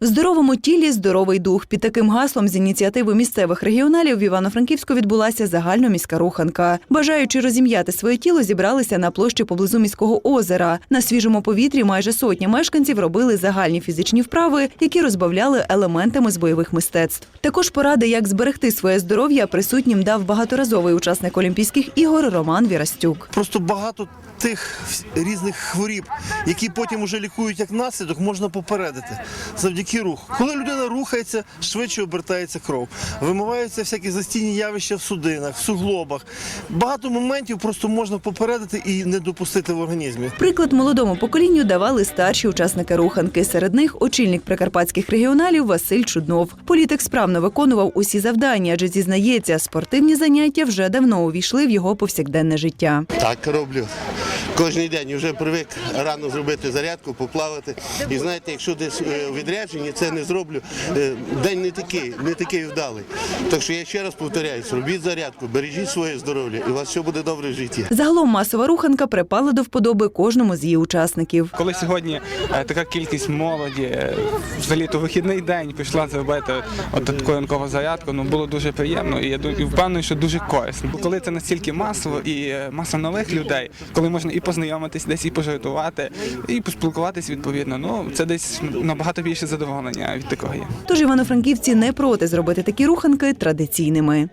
Здоровому тілі здоровий дух. Під таким гаслом з ініціативи місцевих регіоналів в Івано-Франківську відбулася загальноміська руханка. Бажаючи розім'яти своє тіло, зібралися на площі поблизу міського озера. На свіжому повітрі майже сотня мешканців робили загальні фізичні вправи, які розбавляли елементами з бойових мистецтв. Також поради, як зберегти своє здоров'я, присутнім дав багаторазовий учасник Олімпійських ігор Роман Вірастюк. Просто багато тих різних хворіб, які потім уже лікують як наслідок, можна попередити завдяки руху. Коли людина рухається, швидше обертається кров, вимиваються всякі застійні явища в судинах, в суглобах. Багато моментів просто можна попередити і не допустити в організмі. Приклад молодому поколінню давали старші учасники руханки. Серед них очільник прикарпатських регіоналів Василь Чуднов. Політик справно виконував усі завдання, адже зізнається, спортивні заняття вже давно увійшли в його повсякденне життя. Так роблю. Кожен день вже привик рано зробити зарядку, поплавати. І знаєте, якщо десь е, у відрядженні це не зроблю, е, день не такий, не такий вдалий. Так що я ще раз повторяюсь, робіть зарядку, бережіть своє здоров'я, і у вас все буде добре в житті. Загалом масова руханка припала до вподоби кожному з її учасників. Коли сьогодні е, така кількість молоді, взагалі то вихідний день пішла зробити от таку ранкову зарядку, ну було дуже приємно і я впевнений, що дуже корисно. Коли це настільки масово і маса нових людей, коли можна і познайомитись, десь і пожартувати, і поспілкуватись відповідно. Ну це десь набагато більше задоволення від такого є. Тож івано-франківці не проти зробити такі руханки традиційними.